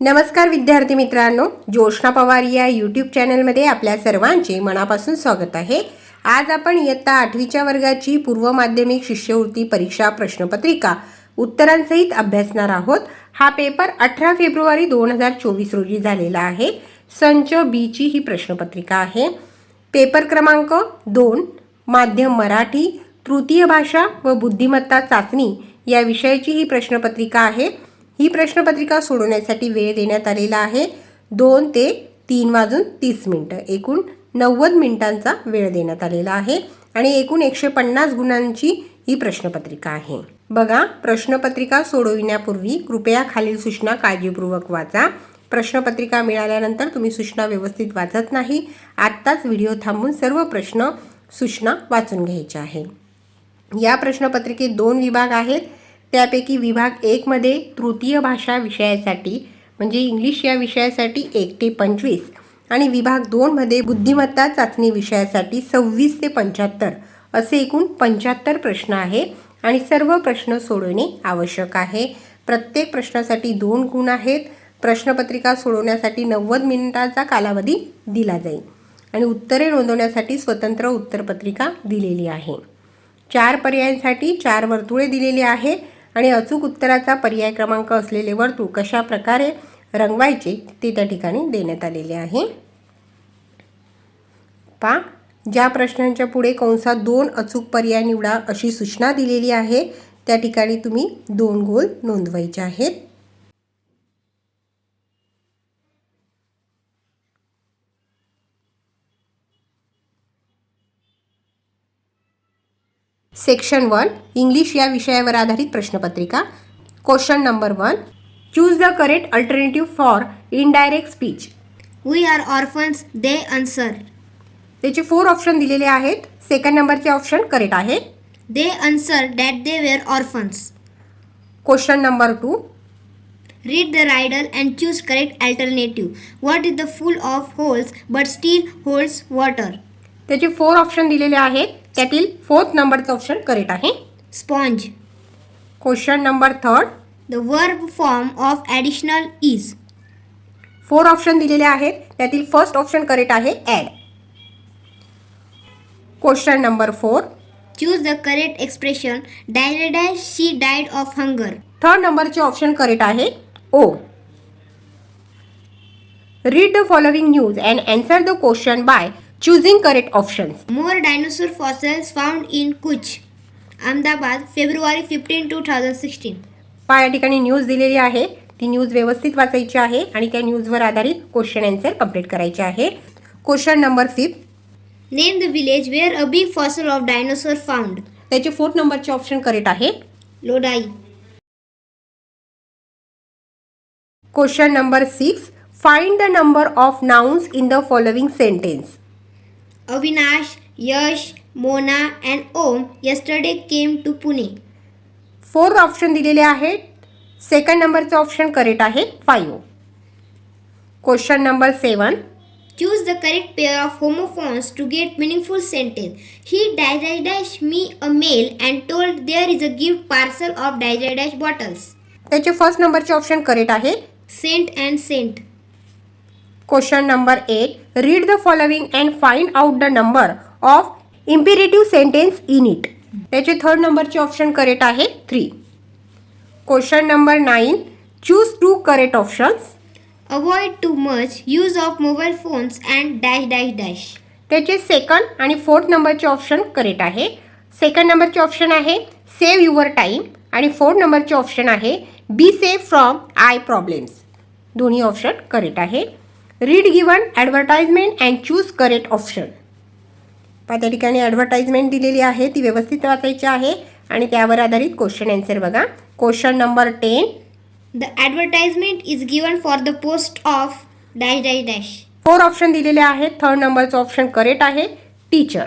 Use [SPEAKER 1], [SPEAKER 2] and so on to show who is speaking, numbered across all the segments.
[SPEAKER 1] नमस्कार विद्यार्थी मित्रांनो ज्योष्णा पवार या यूट्यूब चॅनलमध्ये आपल्या सर्वांचे मनापासून स्वागत आहे. आज आपण इयत्ता आठवीच्या वर्गाची पूर्व माध्यमिक शिष्यवृत्ती परीक्षा प्रश्नपत्रिका उत्तरांसहित अभ्यासणार आहोत. हा पेपर अठरा फेब्रुवारी दोन हजार चोवीस रोजी झालेला आहे. संच बीची ही प्रश्नपत्रिका आहे. पेपर क्रमांक दोन माध्यम मराठी तृतीय भाषा व बुद्धिमत्ता चाचणी या विषयाची ही प्रश्नपत्रिका आहे. ही प्रश्नपत्रिका सोडवण्यासाठी वेळ देण्यात आलेला आहे. दोन ते तीन वाजून तीस मिनटं. एकूण नव्वद मिनिटांचा वेळ देण्यात आलेला आहे आणि एकूण एकशे पन्नास गुणांची ही प्रश्नपत्रिका आहे. बघा प्रश्नपत्रिका सोडविण्यापूर्वी कृपया खालील सूचना काळजीपूर्वक वाचा. प्रश्नपत्रिका मिळाल्यानंतर तुम्ही सूचना व्यवस्थित वाचत नाही. आत्ताच व्हिडिओ थांबून सर्व प्रश्न सूचना वाचून घ्यायच्या आहे. या प्रश्नपत्रिकेत दोन विभाग आहेत. त्यापैकी विभाग एकमध्ये तृतीय भाषा विषयासाठी म्हणजे इंग्लिश या विषयासाठी एक ते पंचवीस आणि विभाग दोनमध्ये बुद्धिमत्ता चाचणी विषयासाठी सव्वीस ते पंच्याहत्तर असे एकूण पंच्याहत्तर प्रश्न आहे आणि सर्व प्रश्न सोडवणे आवश्यक आहे. प्रत्येक प्रश्नासाठी दोन गुण आहेत. प्रश्नपत्रिका सोडवण्यासाठी नव्वद मिनिटाचा कालावधी दिला जाईल. आणि उत्तरे नोंदवण्यासाठी स्वतंत्र उत्तरपत्रिका दिलेली आहे. चार पर्यायांसाठी चार वर्तुळे दिलेली आहे आणि अचूक उत्तराचा पर्याय क्रमांक असलेले वर्तुळ कशा प्रकारे रंगवायचे ते त्या ठिकाणी देण्यात आलेले आहे. पा ज्या प्रश्नांच्या पुढे कंसात दोन अचूक पर्याय निवडा अशी सूचना दिलेली आहे त्या ठिकाणी तुम्ही दोन गोल नोंदवायचे आहेत. सेक्शन वन इंग्लिश या विषयावर आधारित प्रश्नपत्रिका. Question number one choose the correct alternative for indirect speech
[SPEAKER 2] we are orphans the answer
[SPEAKER 1] त्याचे फोर ऑप्शन दिलेले आहेत. सेकंड नंबरचे ऑप्शन करेक्ट आहे.
[SPEAKER 2] They answer that they were orphans
[SPEAKER 1] question number two
[SPEAKER 2] read the riddle and choose correct alternative what is the full of holes but still holds water
[SPEAKER 1] त्याचे four option दिलेले आहेत. त्यातील fourth नंबरचं option correct आहे
[SPEAKER 2] Sponge.
[SPEAKER 1] Question number third
[SPEAKER 2] The verb form of additional is.
[SPEAKER 1] Four option दिलेले आहेत त्यातील first option correct आहे and question number four
[SPEAKER 2] the correct expression. Dash dash she died of hunger.
[SPEAKER 1] Third नंबरचे option correct आहे ओ read the following news and answer the question by choosing correct options
[SPEAKER 2] More dinosaur fossils found in Kuch. Ahmedabad, February 15, 2016.
[SPEAKER 1] पा या ठिकाणी news दिलेली आहे ती news व्यवस्थित वाचायची आहे आणि त्या न्यूजवर आधारित क्वेश्चन अँसर कंप्लीट करायचे आहे question number fifth
[SPEAKER 2] Name the village where a big fossil of dinosaur found.
[SPEAKER 1] त्याचे फोर्थ नंबरचे ऑप्शन करेक्ट आहे
[SPEAKER 2] Lodai.
[SPEAKER 1] Question number six find the number of nouns in the following sentence
[SPEAKER 2] Avinash, Yash, Mona, and Om yesterday came to Pune.
[SPEAKER 1] Fourth option दिलेले आहेत second नंबरचं option correct आहे five question number seven
[SPEAKER 2] Choose the correct pair of homophones to get meaningful sentence. He dash dash dash me a mail and told there is a gift parcel of dash dash dash bottles.
[SPEAKER 1] त्याचे first नंबरचे option correct आहे
[SPEAKER 2] Sent and sent.
[SPEAKER 1] Question number eight read the following and find out the number of imperative sentence in it त्याचे third नंबरचे option correct आहे three question number nine choose two correct options
[SPEAKER 2] Avoid too much use of mobile phones and dash dash dash.
[SPEAKER 1] त्याचे second आणि fourth नंबरचे option correct आहे. Second नंबरचे option आहे save your time आणि fourth नंबरचे option आहे be safe from eye problems दोन्ही ऑप्शन करेक्ट आहे. Read given advertisement and choose correct option पहा त्या ठिकाणी ॲडव्हर्टाइजमेंट दिलेली आहे ती व्यवस्थित वाचायची आहे आणि त्यावर आधारित क्वेश्चन आन्सर बघा. Question number ten
[SPEAKER 2] The advertisement is given for the post of dash dash dash.
[SPEAKER 1] Four option दिलेले आहेत थर्ड नंबरचं ऑप्शन करेक्ट आहे teacher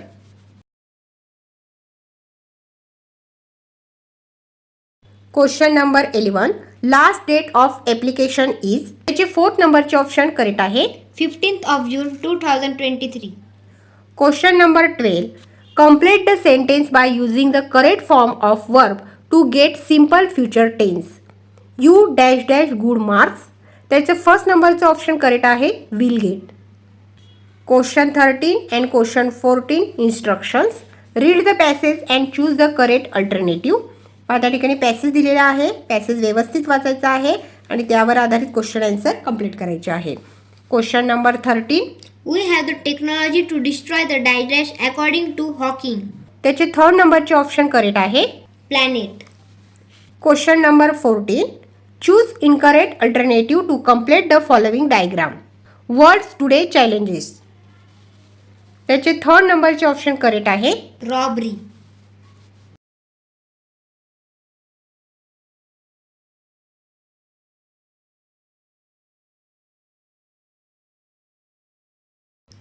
[SPEAKER 1] question number eleven last date of application is त्याचे फोर्थ नंबरचे option correct आहे.
[SPEAKER 2] 15th of June 2023.
[SPEAKER 1] Question number twelve complete the sentence by using the correct form of verb to get simple future tense you dash dash good marks त्याचं first नंबरचं option correct आहे will get question thirteen and question fourteen instructions read the passage and choose the correct alternative पहा त्या ठिकाणी passage दिलेला आहे. Passage व्यवस्थित वाचायचा आहे आणि त्यावर आधारित क्वेश्चन आन्सर कंप्लीट करायचे आहे. Question number thirteen
[SPEAKER 2] We have the technology to destroy the Daedash according to Hawking.
[SPEAKER 1] त्याचे थर्ड नंबरचे ऑप्शन करेक्ट आहे.
[SPEAKER 2] Planet.
[SPEAKER 1] Question number fourteen choose incorrect alternative to complete the following diagram words today challenges त्याचे third नंबरचे option correct आहे.
[SPEAKER 2] Robbery.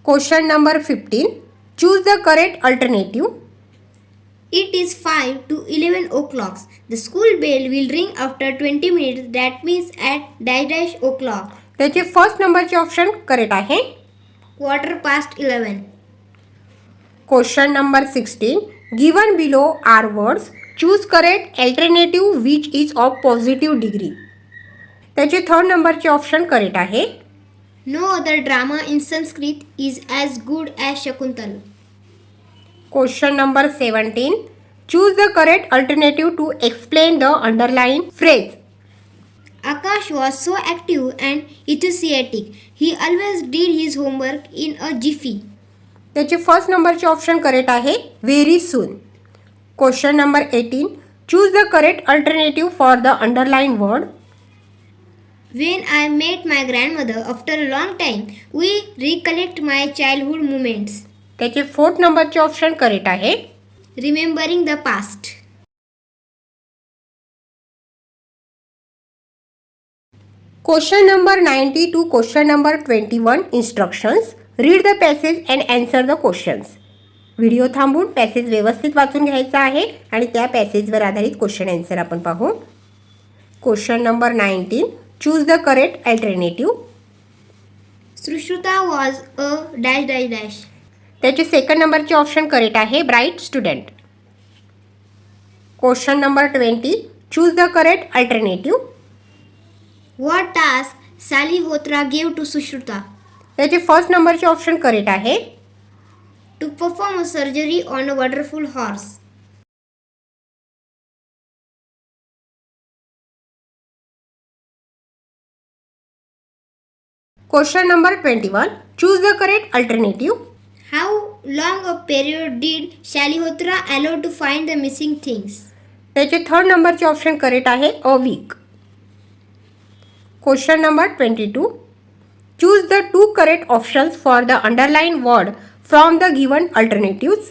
[SPEAKER 1] Question number fifteen choose the correct alternative
[SPEAKER 2] It is 5 to 11 o'clock. The school bell will ring after 20 minutes. That means at dash o'clock.
[SPEAKER 1] त्याचे first नंबरचे option correct आहे
[SPEAKER 2] Quarter past 11.
[SPEAKER 1] Question number sixteen given below are words choose correct alternative which is of positive degree त्याचे third नंबरचे option correct आहे
[SPEAKER 2] No other drama in Sanskrit is as good as Shakuntal.
[SPEAKER 1] Question number seventeen choose the correct alternative to explain the underline phrase
[SPEAKER 2] Akash was so active and enthusiastic. He always did his homework in a jiffy.
[SPEAKER 1] त्याचे first नंबरचे option correct आहे very soon question number eighteen choose the correct alternative for the underline word
[SPEAKER 2] When I met my grandmother after a long time, we recollect my childhood moments,
[SPEAKER 1] त्याचे fourth नंबरचे option correct आहे.
[SPEAKER 2] Remembering the past.
[SPEAKER 1] Question number ninety two question number twenty one instructions read the passage and answer the questions video थांबून passage व्यवस्थित वाचून घ्यायचा आहे आणि त्या पॅसेजवर आधारित क्वेश्चन अँसर आपण पाहू. Question number nineteen choose the correct alternative
[SPEAKER 2] Sushruta was a dash dash dash.
[SPEAKER 1] त्याचे सेकंड नंबरचे ऑप्शन करेक्ट आहे bright student question number twenty choose the correct alternative
[SPEAKER 2] What task Salihotra gave to Sushruta?
[SPEAKER 1] त्याचे first नंबरचे option correct आहे
[SPEAKER 2] To perform a surgery on a wonderful horse.
[SPEAKER 1] Question number twenty one choose the correct alternative
[SPEAKER 2] how long a period did Shalihotra allow to find the missing things
[SPEAKER 1] त्याचे third नंबरचे option correct आहे a week question number twenty two choose the two correct options for the underline word from the given alternative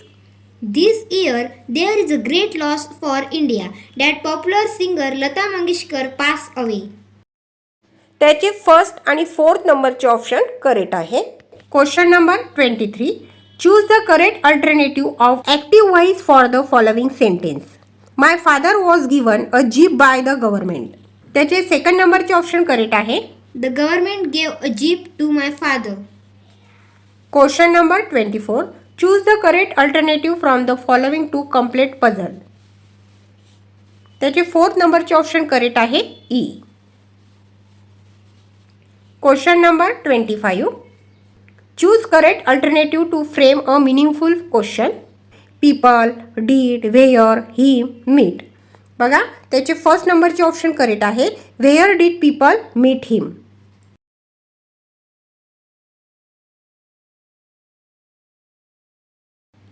[SPEAKER 2] this year there is a great loss for India that popular singer Lata Mangeshkar pass away
[SPEAKER 1] त्याचे first आणि fourth नंबरचे option correct आहे. Question number twenty three choose the correct alternative of active voice for the following sentence my father was given a jeep by the government त्याचे second नंबरचे option correct आहे.
[SPEAKER 2] The government gave a jeep to my father.
[SPEAKER 1] Question number twenty four choose the correct alternative from the following to complete puzzle त्याचे fourth नंबरचे option correct आहे E. E question number twenty five choose correct alternative to frame a meaningful question people did where he meet बघा त्याचे first नंबरचे option correct आहे. Where did people meet him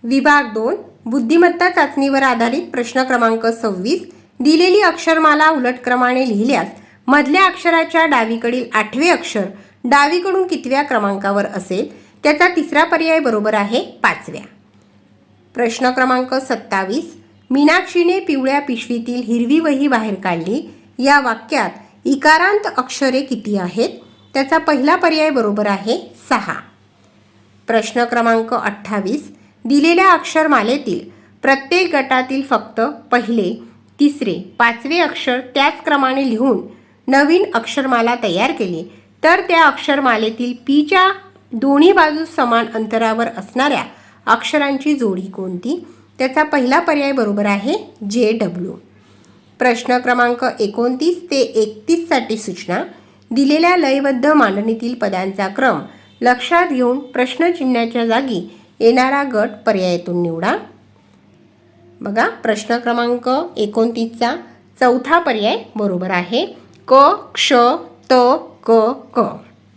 [SPEAKER 1] विभाग दोन. बुद्धिमत्ता चाचणीवर आधारित प्रश्न क्रमांक सव्वीस. दिलेली अक्षरमाला उलटक्रमाने लिहिल्यास मधल्या अक्षराच्या डावीकडील आठवे अक्षर डावीकडून कितव्या क्रमांकावर असेल त्याचा तिसरा पर्याय बरोबर आहे पाचव्या. प्रश्न क्रमांक सत्तावीस मीनाक्षीने पिवळ्या पिशवीतील हिरवी वही बाहेर काढली. या वाक्यात इकारांत अक्षरे किती आहेत? त्याचा पहिला पर्याय बरोबर आहे सहा. प्रश्न क्रमांक अठ्ठावीस दिलेल्या अक्षरमालेतील प्रत्येक गटातील फक्त पहिले तिसरे पाचवे अक्षर त्याच क्रमाने लिहून नवीन अक्षरमाला तयार केली तर त्या अक्षरमालेतील पीच्या दोन्ही बाजूस समान अंतरावर असणाऱ्या अक्षरांची जोडी कोणती? त्याचा पहिला पर्याय बरोबर आहे जे डब्ल्यू प्रश्न क्रमांक एकोणतीस ते एकतीससाठी सूचना. दिलेल्या लयबद्ध मांडणीतील पदांचा क्रम लक्षात घेऊन प्रश्नचिन्हाच्या जागी येणारा गट पर्यायातून निवडा. बघा प्रश्न क्रमांक एकोणतीसचा चौथा पर्याय बरोबर आहे क क्ष त क क.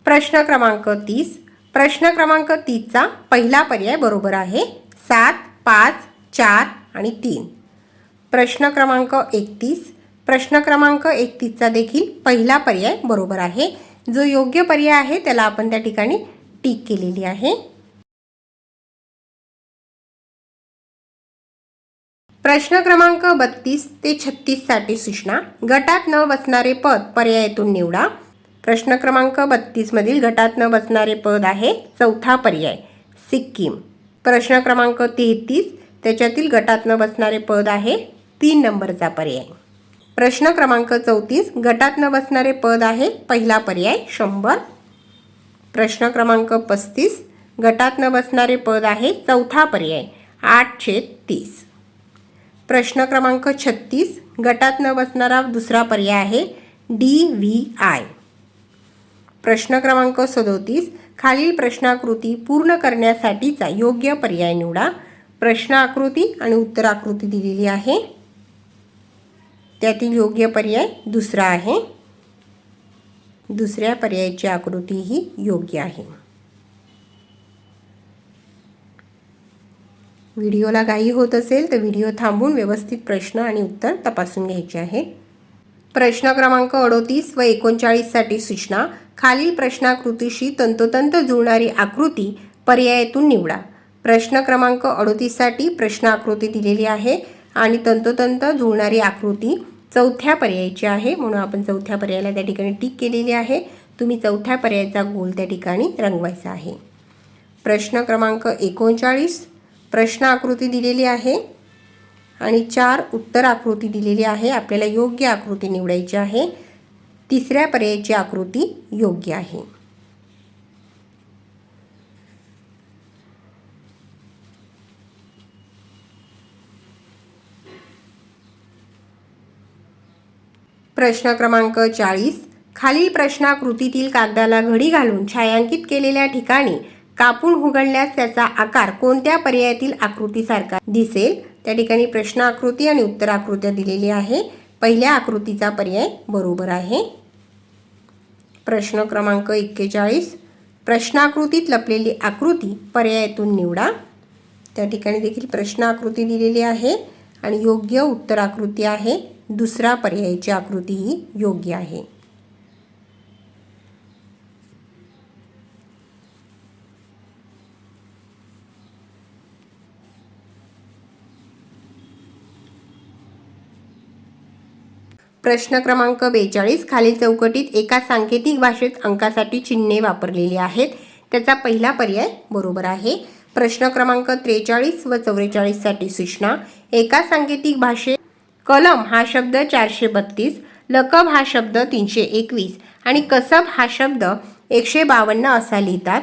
[SPEAKER 1] प्रश्न क्रमांक तीस. प्रश्न क्रमांक तीसचा पहिला पर्याय बरोबर आहे सात पाच चार आणि तीन. प्रश्न क्रमांक एकतीस. प्रश्न क्रमांक एकतीसचा देखील पहिला पर्याय बरोबर आहे. जो योग्य पर्याय आहे त्याला आपण त्या ठिकाणी टीक केलेली आहे. प्रश्न क्रमांक बत्तीस ते छत्तीससाठी सूचना. गटात न बसणारे पद पर्यायातून निवडा. प्रश्न क्रमांक बत्तीस मधील गटात न बसणारे पद आहे चौथा पर्याय सिक्कीम. प्रश्न क्रमांक तेहतीस त्याच्यातील गटात न बसणारे पद आहे तीन नंबरचा पर्याय. प्रश्न क्रमांक चौतीस गटात न बसणारे पद आहे पहिला पर्याय शंभर. प्रश्न क्रमांक पस्तीस गटात न बसणारे पद आहे चौथा पर्याय आठशे तीस. प्रश्न क्रमांक छत्तीस गटात न बसणारा दुसरा पर्याय आहे डी व्ही आय प्रश्न क्रमांक सदोतीस खालील प्रश्नाकृती पूर्ण करण्यासाठीचा योग्य पर्याय निवडा. प्रश्न आकृती आणि उत्तर आकृती दिलेली आहे. त्यातील योग्य पर्याय दुसरा आहे. दुसऱ्या पर्यायाची आकृती ही योग्य आहे. व्हिडिओला घाई होत असेल तर व्हिडिओ थांबून व्यवस्थित प्रश्न आणि उत्तर तपासून घ्यायचे आहे. प्रश्न क्रमांक अडोतीस व एकोणचाळीससाठी सूचना. खालील प्रश्नाकृतीशी तंतोतंत जुळणारी आकृती पर्यायातून निवडा. प्रश्न क्रमांक अडोतीससाठी प्रश्न आकृती दिलेली आहे आणि तंतोतंत जुळणारी आकृती चौथ्या पर्यायाची आहे म्हणून आपण चौथ्या पर्यायाला त्या ठिकाणी टिक केलेली आहे. तुम्ही चौथ्या पर्यायाचा गोल त्या ठिकाणी रंगवायचा आहे. प्रश्न क्रमांक एकोणचाळीस प्रश्न आकृती दिलेली आहे आणि चार उत्तर आकृती दिलेली आहे. आपल्याला योग्य आकृती निवडायची आहे. तिसऱ्या पर्यायाची आकृती योग्य आहे. प्रश्न क्रमांक चाळीस. खालील प्रश्नाकृतीतील कागदाला घडी घालून छायांकित केलेल्या ठिकाणी कापून उघडल्यास त्याचा आकार कोणत्या पर्यायातील आकृतीसारखा दिसेल? त्या ठिकाणी प्रश्न आकृती आणि उत्तर आकृत्या दिलेली आहे. पहिल्या आकृतीचा पर्याय बरोबर आहे. प्रश्न क्रमांक एक्केचाळीस. प्रश्नाकृतीत लपलेली आकृती पर्यायातून निवडा. त्या ठिकाणी देखील प्रश्न आकृती दिलेली आहे आणि योग्य उत्तर आकृती आहे. दुसरा पर्यायाची आकृती ही योग्य आहे. प्रश्न क्रमांक बेचाळीस खालील चौकटीत एका सांकेतिक भाषेत अंकासाठी चिन्हे वापरलेली आहेत. त्याचा पहिला पर्याय बरोबर आहे. प्रश्न क्रमांक त्रेचाळीस व चौवेचाळीससाठी सूचना एका सांकेतिक भाषेत कलम हा शब्द चारशे बत्तीस लकब हा शब्द तीनशे एकवीस आणि कसब हा शब्द एकशे बावन्न असा लिहितात.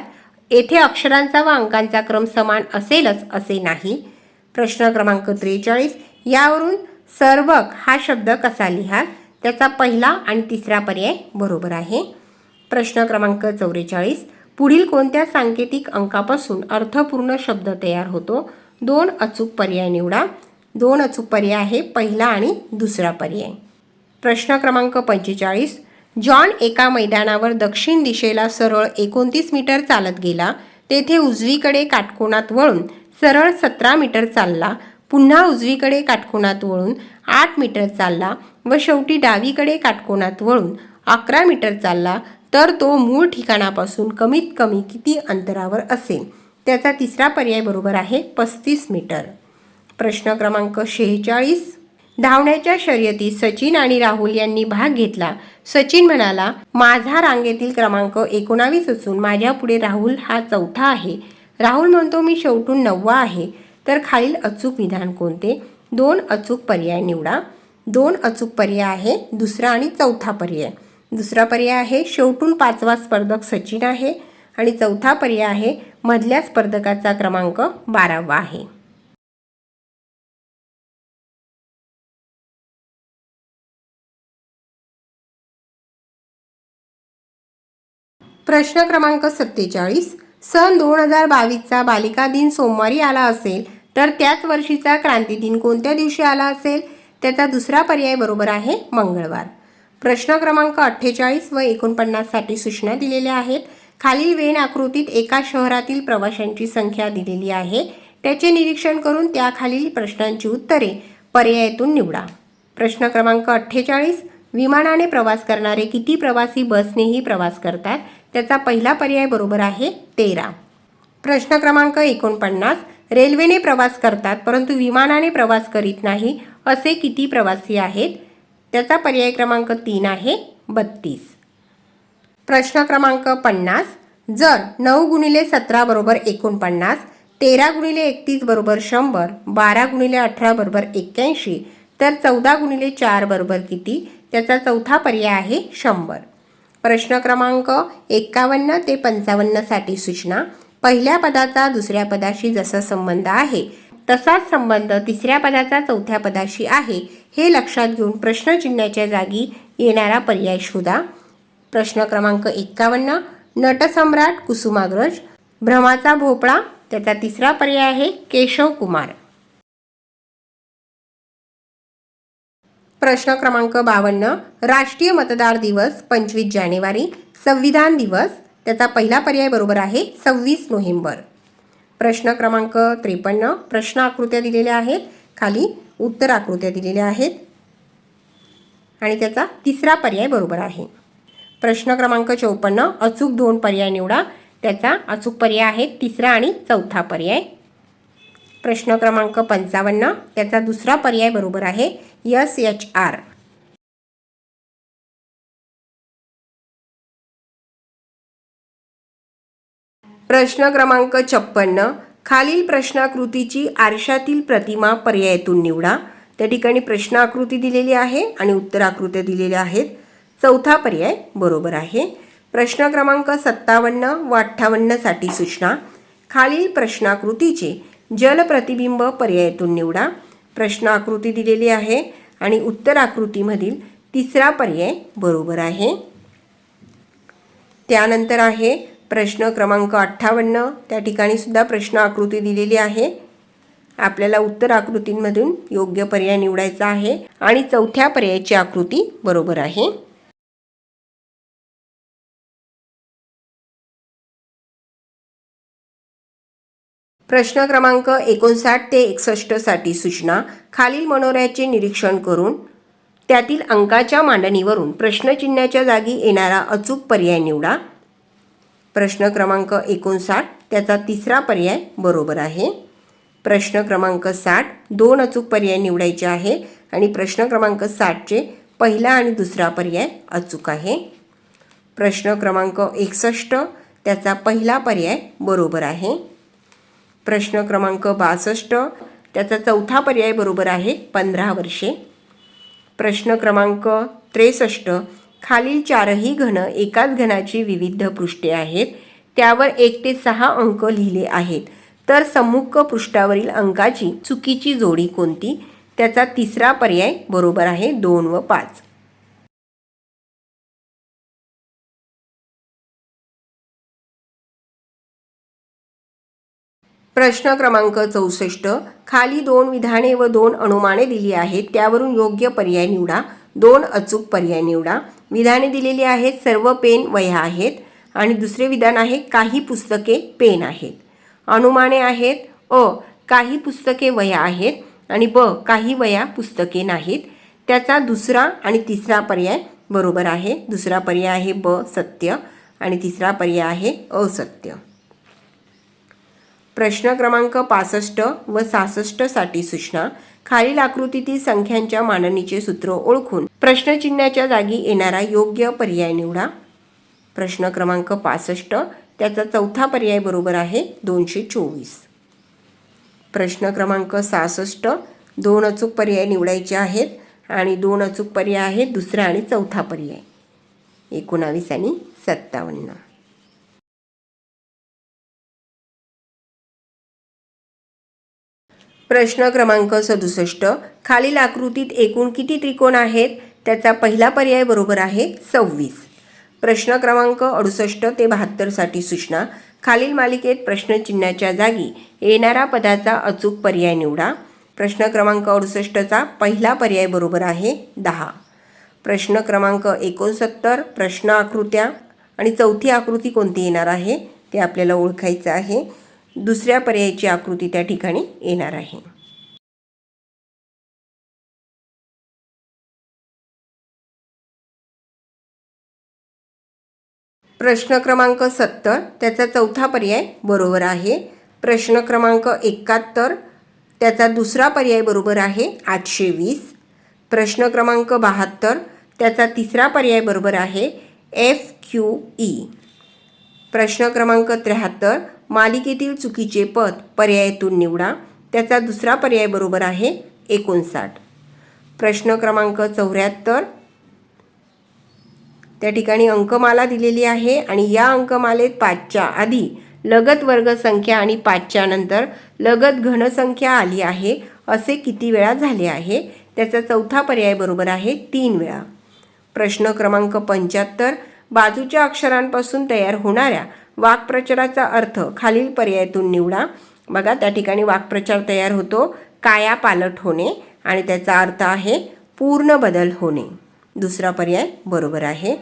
[SPEAKER 1] येथे अक्षरांचा व अंकांचा क्रम समान असेलच असे नाही. प्रश्न क्रमांक त्रेचाळीस यावरून सर्वक हा शब्द कसा लिहाल? त्याचा पहिला आणि तिसरा पर्याय बरोबर आहे. प्रश्न क्रमांक चौवेचाळीस. पुढील कोणत्या सांकेतिक अंकापासून अर्थपूर्ण शब्द तयार होतो? दोन अचूक पर्याय निवडा. दोन अचूक पर्याय आहे पहिला आणि दुसरा पर्याय. प्रश्न क्रमांक पंचेचाळीस. जॉन एका मैदानावर दक्षिण दिशेला सरळ एकोणतीस मीटर चालत गेला. तेथे उजवीकडे काटकोणात वळून सरळ सतरा मीटर चालला. पुन्हा उजवीकडे काटकोनात वळून आठ मीटर चालला व शेवटी डावीकडे काटकोनात वळून अकरा मीटर चालला तर तो मूळ ठिकाणापासून कमीत कमी किती अंतरावर असेल? त्याचा तिसरा पर्याय बरोबर आहे पस्तीस मीटर. प्रश्न क्रमांक शेहेचाळीस. धावण्याच्या शर्यतीत सचिन आणि राहुल यांनी भाग घेतला. सचिन म्हणाला माझा रांगेतील क्रमांक एकोणावीस असून माझ्यापुढे राहुल हा चौथा आहे. राहुल म्हणतो मी शेवटून नववा आहे. तर खालील अचूक विधान कोणते? दोन अचूक पर्याय निवडा. दोन अचूक पर्याय आहे दुसरा आणि चौथा पर्याय. दुसरा पर्याय आहे शेवटून पाचवा स्पर्धक सचिन आहे आणि चौथा पर्याय आहे मधल्या स्पर्धकाचा क्रमांक बारावा आहे. प्रश्न क्रमांक सत्तेचाळीस सन दोन हजार बावीसचा बालिका दिन सोमवारी आला असेल तर त्याच वर्षीचा क्रांती दिन कोणत्या दिवशी आला असेल? त्याचा दुसरा पर्याय बरोबर आहे मंगळवार. प्रश्न क्रमांक अठ्ठेचाळीस व एकोणपन्नाससाठी सूचना दिलेल्या आहेत. खालील वेन आकृतीत एका शहरातील प्रवाशांची संख्या दिलेली आहे. त्याचे निरीक्षण करून त्याखालील प्रश्नांची उत्तरे पर्यायातून निवडा. प्रश्न क्रमांक अठ्ठेचाळीस विमानाने प्रवास करणारे किती प्रवासी बसनेही प्रवास करतात? त्याचा पहिला पर्याय बरोबर आहे तेरा. प्रश्न क्रमांक एकोणपन्नास. रेल्वेने प्रवास करतात परंतु विमानाने प्रवास करीत नाही असे किती प्रवासी आहेत? त्याचा पर्याय क्रमांक तीन आहे बत्तीस. प्रश्न क्रमांक पन्नास. जर नऊ गुणिले सतरा बरोबर एकोणपन्नास तेरा गुणिले एकतीस बरोबर शंभर बारा गुणिले अठरा बरोबर एक्क्याऐंशी तर चौदा गुणिले चार बरोबर किती? त्याचा चौथा पर्याय आहे शंभर. प्रश्न क्रमांक एक्कावन्न ते पंचावन्नसाठी सूचना. पहिल्या पदाचा दुसऱ्या पदाशी जसा संबंध आहे तसाच संबंध तिसऱ्या पदाचा चौथ्या पदाशी आहे. हे लक्षात घेऊन प्रश्नचिन्हाच्या जागी येणारा पर्याय शोधा. प्रश्न क्रमांक एक्कावन्न नटसम्राट कुसुमाग्रज भ्रमाचा भोपळा त्याचा तिसरा पर्याय आहे केशव कुमार प्रश्न क्रमांक बावन्न राष्ट्रीय मतदार दिवस पंचवीस जानेवारी संविधान दिवस. त्याचा पहिला पर्याय बरोबर आहे सव्वीस नोव्हेंबर. प्रश्न क्रमांक त्रेपन्न प्रश्न आकृत्या दिलेल्या आहेत. खाली उत्तर आकृत्या दिलेल्या आहेत. आणि त्याचा तिसरा पर्याय बरोबर आहे. प्रश्न क्रमांक चौपन्न अचूक दोन पर्याय निवडा. त्याचा अचूक पर्याय आहे तिसरा आणि चौथा पर्याय. प्रश्न क्रमांक पंचावन्न. त्याचा दुसरा पर्याय बरोबर आहे यस एच आर प्रश्न क्रमांक छप्पन्न. खालील प्रश्नाकृतीची आरशातील प्रतिमा पर्यायातून निवडा. त्या ठिकाणी प्रश्न आकृती दिलेली आहे आणि उत्तराकृत्या दिलेल्या आहेत. चौथा पर्याय बरोबर आहे. प्रश्न क्रमांक सत्तावन्न व अठ्ठावन्नसाठी सूचना. खालील प्रश्नाकृतीचे जलप्रतिबिंब पर्यायातून निवडा. प्रश्न आकृती दिलेली आहे आणि उत्तर आकृतीमधील तिसरा पर्याय बरोबर आहे. त्यानंतर आहे प्रश्न क्रमांक अठ्ठावन्न. त्या ठिकाणी सुद्धा प्रश्न आकृती दिलेली आहे. आपल्याला उत्तर आकृतींमधून योग्य पर्याय निवडायचा आहे आणि चौथ्या पर्यायाची आकृती बरोबर आहे. प्रश्न क्रमांक एकोणसाठ ते एकसष्टसाठी सूचना. खालील मनोऱ्याचे निरीक्षण करून त्यातील अंकाच्या मांडणीवरून प्रश्नचिन्हाच्या जागी येणारा अचूक पर्याय निवडा. प्रश्न क्रमांक एकोणसाठ त्याचा तिसरा पर्याय बरोबर आहे. प्रश्न क्रमांक साठ दोन अचूक पर्याय निवडायचे आहे आणि प्रश्न क्रमांक साठचे पहिला आणि दुसरा पर्याय अचूक आहे. प्रश्न क्रमांक एकसष्ट त्याचा पहिला पर्याय बरोबर आहे. प्रश्न क्रमांक बासष्ट. त्याचा चौथा पर्याय बरोबर आहे पंधरा वर्षे. प्रश्न क्रमांक त्रेसष्ट. खालील चारही घन एकाच घनाची विविध पृष्ठे आहेत. त्यावर एक ते सहा अंक लिहिले आहेत. तर सम्मुख पृष्ठावरील अंकाची चुकीची जोडी कोणती? त्याचा तिसरा पर्याय बरोबर आहे दोन व पाच. प्रश्न क्रमांक चौसष्ट खाली दोन विधाने व दोन अनुमाने दिली आहेत त्यावरून योग्य पर्याय निवडा. दोन अचूक पर्याय निवडा. विधाने दिलेली आहेत सर्व पेन वह्या आहेत. आणि दुसरे विधान आहे काही पुस्तके पेन आहेत. अनुमाने आहेत अ काही पुस्तके वह्या आहेत आणि ब काही वह्या पुस्तके नाहीत. त्याचा दुसरा आणि तिसरा पर्याय बरोबर आहे. दुसरा पर्याय आहे ब सत्य. आणि तिसरा पर्याय आहे असत्य. प्रश्न क्रमांक पासष्ट व सहासष्टसाठी सूचना खालील आकृतीतील संख्यांच्या मांडणीचे सूत्र ओळखून प्रश्नचिन्हाच्या जागी येणारा योग्य पर्याय निवडा. प्रश्न क्रमांक पासष्ट त्याचा चौथा पर्याय बरोबर आहे दोनशे चोवीस. प्रश्न क्रमांक सहासष्ट दोन अचूक पर्याय निवडायचे आहेत आणि दोन अचूक पर्याय आहेत दुसरा आणि चौथा पर्याय. एकोणावीस आणि सत्तावन्न. प्रश्न क्रमांक सदुसष्ट. खालील आकृतीत एकूण किती त्रिकोण आहेत? त्याचा पहिला पर्याय बरोबर आहे सव्वीस. प्रश्न क्रमांक अडुसष्ट ते बहात्तरसाठी सूचना. खालील मालिकेत प्रश्नचिन्हाच्या जागी येणारा पदाचा अचूक पर्याय निवडा. प्रश्न क्रमांक अडुसष्टचा पहिला पर्याय बरोबर आहे दहा. प्रश्न क्रमांक एकोणसत्तर प्रश्न आकृत्या आणि चौथी आकृती कोणती येणार आहे? ते आपल्याला ओळखायचं आहे. दुसऱ्या पर्यायाची आकृती त्या ठिकाणी येणार आहे. प्रश्न क्रमांक सत्तर त्याचा चौथा पर्याय बरोबर आहे. प्रश्न क्रमांक एकाहत्तर त्याचा दुसरा पर्याय बरोबर आहे आठशे वीस. प्रश्न क्रमांक बहात्तर त्याचा तिसरा पर्याय बरोबर आहे एफ क्यू ई. प्रश्न क्रमांक त्र्याहत्तर मालिकेतील चुकीचे पद पर्यायातून निवडा. त्याचा दुसरा पर्याय बरोबर आहे एकोणसाठ. प्रश्न क्रमांक चौऱ्याहत्तर. त्या ठिकाणी अंकमाला दिलेली आहे आणि या अंकमालेत पाचच्या आधी लगत वर्ग संख्या आणि पाचच्या नंतर लगत घनसंख्या आली आहे. असे किती वेळा झाले आहे? त्याचा चौथा पर्याय बरोबर आहे तीन वेळा. प्रश्न क्रमांक पंच्याहत्तर बाजूच्या अक्षरांपासून तयार होणाऱ्या वाक्प्रचाराचा अर्थ खालील पर्यायातून निवडा. बघा त्या ठिकाणी वाक्प्रचार तयार होतो. काया पालट होणे आणि त्याचा अर्थ आहे पूर्ण बदल होणे. दुसरा पर्याय बरोबर आहे.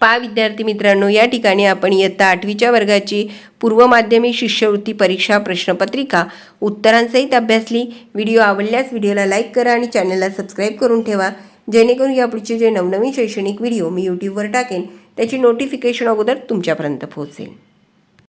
[SPEAKER 1] पा विद्यार्थी मित्रांनो या ठिकाणी आपण इयत्ता आठवीच्या वर्गाची पूर्व माध्यमिक शिष्यवृत्ती परीक्षा प्रश्नपत्रिका उत्तरांसहित अभ्यासली. व्हिडिओ आवडल्यास व्हिडिओला लाईक करा आणि चॅनलला सबस्क्राईब करून ठेवा. जेणेकरून यापुढचे जे नवनवीन शैक्षणिक व्हिडिओ मी यूट्यूबवर टाकेन त्याची नोटिफिकेशन अगोदर तुमच्यापर्यंत पोहोचेल.